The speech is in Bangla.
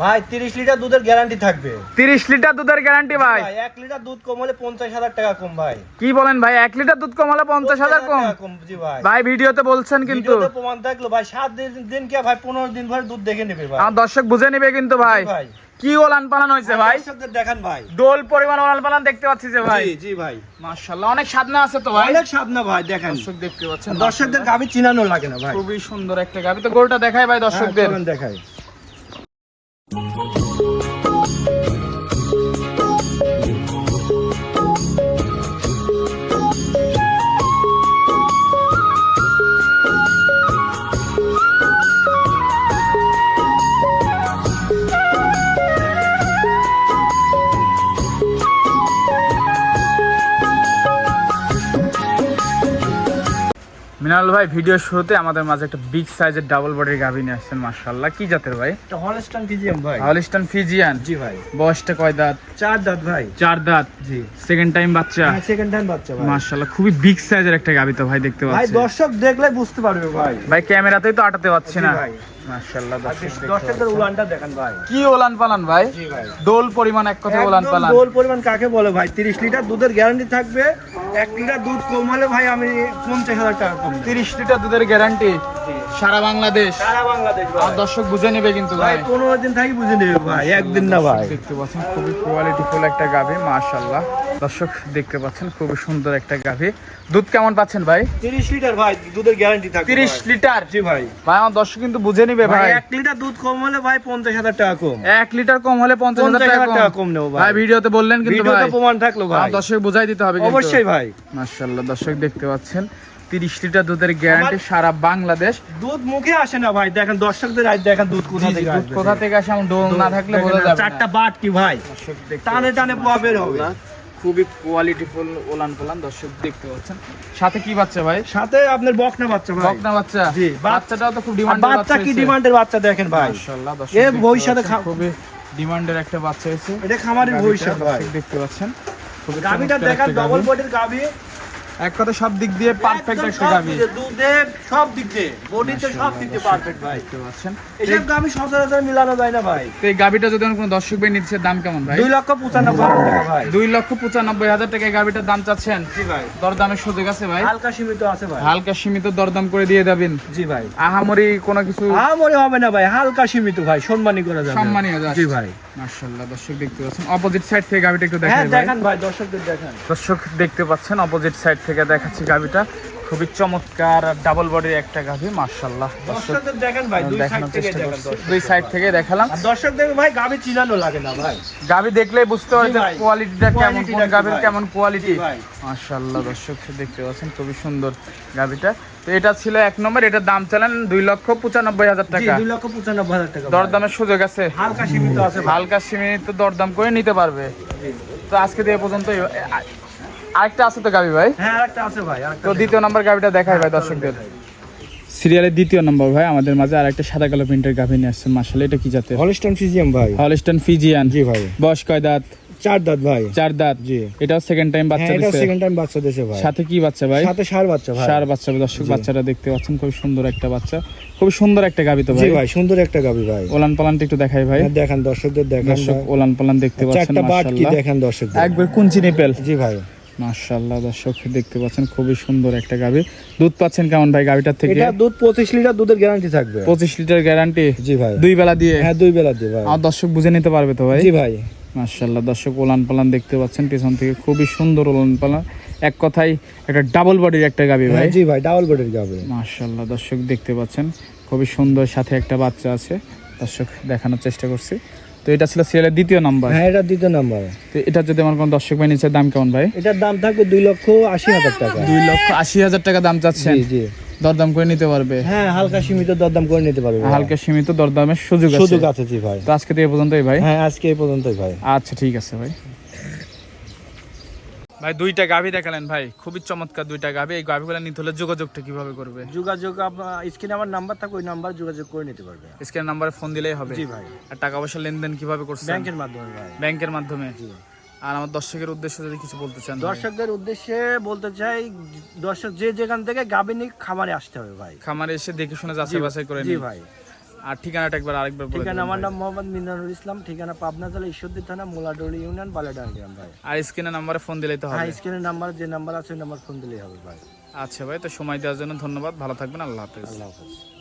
ভাই তিরিশ লিটার দুধের গ্যারান্টি থাকবে। তিরিশ লিটার দুধের গ্যারান্টি ভাই। লিটার দুধ কম হলে পঞ্চাশ হাজার টাকা কম ভাই। কি বলেন ভাই লিটার দুধ কম হলে কম? কম জি ভাই। ভাই ভিডিওতে বলছেন কিন্তু। ভিডিওতে প্রমাণ থাকল ভাই দিন দিন কে ভাই পনেরো দিন ভরে দুধ দেখে নেবে ভাই। আমার দর্শক বুঝে নিবে কিন্তু ভাই। ভাই। কি ওলান পালান হয়েছে ভাই দেখেন ভাই। ডোল পরিমাণ ওলান পালান দেখতে পাচ্ছি যে ভাই। জি জি ভাই। মাশাআল্লাহ অনেক সাধনা আছে তো ভাই। অনেক সাধনা ভাই দেখেন। দর্শক দেখতে পাচ্ছেন দর্শকদের গাবি চিনানো লাগে না ভাই। খুবই সুন্দর একটা গাবি তো গরুটা দেখাই ভাই দর্শকদের। হ্যাঁ, দেখাই। মিনাল ভাই ভিডিও শুরুতে আমাদের মাঝে একটা বিগ সাইজের ডাবল বডির গাভি নিয়ে আসছেন মাশাআল্লাহ। কি জাতের ভাই? এটা হলস্টান ফিজিয়াম ভাই। হলিস্টান ফিজিয়ান জি ভাই। বয়সটা কয় দাঁত? চার দাঁত ভাই। চার দাঁত। জি। সেকেন্ড টাইম বাচ্চা? সেকেন্ড টাইম বাচ্চা ভাই। মাশাআল্লাহ খুবই বিগ সাইজের একটা গাভি তো ভাই দেখতে ভাই পাচ্ছি। দর্শক দেখলে বুঝতে পারবে ভাই। ভাই ক্যামেরাতেই তো আটাতে পাচ্ছি না। ভাই। মাশাআল্লাহ আর দর্শক দেখতে দর্শকদের পাচ্ছেন। উলানটা দেখেন ভাই। কি ওলান পালান ভাই? জি ভাই। ডোল পরিমাণ এক কথা ওলান পালান গোল পরিমাণ কাকে বলে ভাই? তিরিশ লিটার দুধের গ্যারান্টি থাকবে। এক লিটার দুধ কম হলে ভাই আমি পঞ্চাশ হাজার টাকা কম দেব। তিরিশ লিটার দুধের গ্যারান্টি সারা বাংলাদেশ। সারা বাংলাদেশ আর দর্শক বুঝে নেবে কিন্তু ভাই ভাই। পনেরো দিন থাকি বুঝে নেবে ভাই একদিন না ভাই। দেখতে পাচ্ছেন খুবই কোয়ালিটিফুল একটা গাভী মাশাআল্লাহ। দর্শক দেখতে পাচ্ছেন খুবই সুন্দর একটা গাভী। দুধ কেমন পাচ্ছেন ভাই? তিরিশ লিটার ভাই দুধের গ্যারান্টি থাকবে তিরিশ লিটার? জি ভাই। ভাই আমার দর্শক কিন্তু বুঝে নিবে ভাই এক লিটার দুধ কম হলে ভাই পঞ্চাশ হাজার টাকা কম। এক লিটার কম হলে পঞ্চাশ হাজার 50,000 টাকা টাকা কম। কম নেব ভাই। ভাই ভিডিওতে বললেন কিন্তু ভিডিওতে ভাই। প্রমাণ থাকল ভাই। দর্শক বুঝাই দিতে হবে কিন্তু। অবশ্যই ভাই। মাশাআল্লাহ দর্শক দেখতে পাচ্ছেন তিরিশ লিটার দুধের গ্যারান্টি সারা বাংলাদেশ। দুধ মুখে আসে না ভাই দেখেন দর্শকদের আজ দেখেন দুধ কোথা থেকে দুধ কোথা থেকে আসে আমার ডোল না থাকলে বোঝা যাবে চারটা বাট কি ভাই। দর্শক দেখতে টানে টানে পোয়া বের হবে। খুবই কোয়ালিটিফুল ওলান পোলান দর্শক দেখতে পাচ্ছেন। সাথে কি বাচ্চা ভাই? সাথে আপনার বকনা বাচ্চা ভাই। বকনা বাচ্চা? জি, বাচ্চাটাও তো খুব ডিমান্ড বাচ্চা কি ডিমান্ডের বাচ্চা দেখেন ভাই। মাশাআল্লাহ দর্শক এ ভবিষ্যতে খুবই ডিমান্ডের একটা বাচ্চা হয়েছে। এটা খামারের ভবিষ্যৎ ভাই। দেখতে পাচ্ছেন। গাবিটা দেখান ডবল বডির গাভি। এক কথা সব দিক দিয়ে পারফেক্ট একটা দুধে সব দিক দিয়ে বডিতে সব দিক দিয়ে পারফেক্ট ভাই। দেখতে পাচ্ছেন। সচরাচর মিলানো যায় না ভাই। তো এই গাভিটা যদি কোনো দর্শক ভাই নিচ্ছে দাম কেমন ভাই? দুই লক্ষ পঁচানব্বই হাজার টাকা ভাই। দুই লক্ষ পঁচানব্বই হাজার টাকা এই গাভিটার দাম চাচ্ছেন? জি ভাই। দরদামের সুযোগ আছে ভাই? হালকা সীমিত আছে ভাই। হালকা সীমিত দরদাম করে দিয়ে দেবেন জি ভাই। আহামরি কোনো কিছু আমারই হবে না ভাই হালকা সীমিত ভাই সম্মানই করা যাবে। জি ভাই। মাশাআল্লাহ দর্শক দেখতে পাচ্ছেন অপোজিট সাইড থেকে গাভিটা একটু হ্যাঁ দেখাই ভাই। দেখান ভাই দর্শকদের দেখান। দর্শক দেখতে পাচ্ছেন অপোজিট সাইড থেকে দেখাচ্ছি গাভিটা। খুবই চমৎকার ডাবল বডির একটা গাভি দর্শকদের দেখান ভাই দুই সাইড থেকে চেষ্টা দেখান করছি। দর্শক। দুই সাইড থেকে দেখালাম। ভাই গাভি চিনানো লাগে না ভাই। গাভি দেখলেই বুঝতে পারবে কোয়ালিটিটা কেমন কোন গাভির কেমন কোয়ালিটি ভাই। দর্শক দেখতে পাচ্ছেন খুবই সুন্দর গাভিটা। তো এটা ছিল এক নম্বর এটার দাম চালান দুই লক্ষ পঁচানব্বই হাজার টাকা। দুই লক্ষ পঁচানব্বই হাজার টাকা দরদামের সুযোগ আছে। হালকা সীমিত আছে হালকা সীমিত দরদাম করে নিতে পারবে। তো আজকে দিয়ে পর্যন্ত আরেকটা আছে তো গাভি ভাই? হ্যাঁ আরেকটা আছে ভাই আরেকটা তো দ্বিতীয় নাম্বার গাভিটা দেখাই ভাই দর্শকদের। সিরিয়ালের দ্বিতীয় নম্বর ভাই আমাদের মাঝে আরেকটা সাদা কালো প্রিন্টের গাভি নিয়ে আসছেন মাসালে এটা কি জাতের? হলস্টন ফিজিয়াম ভাই। হলস্টন ফিজিয়ান জি ভাই। বয়স কয় দাঁত? চার দাঁত ভাই। চার দাঁত। জি। এটাও সেকেন্ড টাইম বাচ্চা হ্যাঁ এটা দিচ্ছে সেকেন্ড টাইম বাচ্চা দিয়েছে ভাই। সাথে কি বাচ্চা ভাই? সাথে সার বাচ্চা ভাই। সার বাচ্চা দর্শক বাচ্চাটা দেখতে পাচ্ছেন খুব সুন্দর একটা বাচ্চা। খুব সুন্দর একটা গাভি তো জি ভাই। ভাই সুন্দর একটা গাভি ভাই। ওলান পালানটা একটু দেখাই ভাই। দেখেন দর্শকদের দেখান দর্শক ওলান পালান দেখতে পাচ্ছেন চারটা বাট কি দেখেন দর্শকদের? একবার কুঞ্চি নেপেল। জি ভাই। মাশাআল্লাহ দর্শক দেখতে পাচ্ছেন খুবই সুন্দর একটা গাভি। দুধ পাচ্ছেন কেমন ভাই গাভিটার থেকে? এটা দুধ পঁচিশ লিটার দুধের গ্যারান্টি থাকবে। পঁচিশ লিটার গ্যারান্টি জি ভাই। দুই বেলা দিয়ে? হ্যাঁ দুই বেলা দিয়ে ভাই। আমার দর্শক বুঝে নিতে পারবে তো ভাই? জি ভাই। মাশাআল্লাহ দর্শক ওলান পালান দেখতে পাচ্ছেন পেছন থেকে খুবই সুন্দর ওলান পালান এক কথায় একটা ডাবল বডির একটা গাভি ভাই। হ্যাঁ, জি ভাই ডাবল বডির গাবি মাশাআল্লাহ দর্শক দেখতে পাচ্ছেন খুবই সুন্দর সাথে একটা বাচ্চা আছে। দর্শক দেখানোর চেষ্টা করছি। তো এটা ছিল সিরিয়ালের দ্বিতীয় নাম্বার হ্যাঁ এটা দ্বিতীয় নাম্বার তো এটা যদি আমার কোনো দর্শক ভাই নিচে দাম কেমন ভাই? এটার দাম থাকবে দুই লক্ষ আশি হাজার টাকা। দুই লক্ষ আশি হাজার টাকা দাম চাচ্ছেন? জি জি। দরদাম করে নিতে পারবে? হ্যাঁ হালকা সীমিত দরদাম করে নিতে পারবে হালকা সীমিত দরদামের সুযোগ আছে। সুযোগ আছে জি ভাই। তো আজকে তো এই পর্যন্তই ভাই। হ্যাঁ আজকে এই পর্যন্তই ভাই। আচ্ছা ঠিক আছে ভাই। ভাই দুইটা গাভি দেখালেন ভাই। খুবই চমৎকার দুইটা গাভি। এই গাভিগুলো নিতে হলে যোগাযোগটা কীভাবে করবে? যোগাযোগ আপনার স্ক্রিনে আমার নাম্বার থাকে ওই নাম্বার যোগাযোগ করে নিতে পারবে। স্ক্যান নাম্বারে ফোন দিলেই হবে। জি ভাই। আর টাকা পয়সা লেনদেন কীভাবে করছেন? ব্যাংকের মাধ্যমে ভাই। ব্যাংকের মাধ্যমে? আর আমার দর্শকের উদ্দেশ্যে যদি কিছু বলতে চান দর্শকদের উদ্দেশ্যে বলতে চাই দর্শক যে যেখান থেকে গাবিনী খামারে আসতে হবে ভাই। খামারে এসে দেখে শুনে যাচাই বাছাই করে জি ভাই। আর ঠিকানাটা একবার আরেকবার বলে ঠিকানা আমার নাম মোহাম্মদ মিনানুল ইসলাম ঠিকানা পাবনা জেলা ঈশ্বরদী থানা মোলাডলি ইউনিয়ন বালেডার গ্রাম ভাই। আর স্ক্রিনে নাম্বারে ফোন দিলেই তো হ্যাঁ স্ক্রিনে নাম্বার যে নাম্বার আছে ওই নাম্বার ফোন দিলেই হবে ভাই। আচ্ছা ভাই তো সময় দেওয়ার জন্য ধন্যবাদ। ভালো থাকবেন আল্লাহ হাফেজ। আল্লাহ হাফেজ।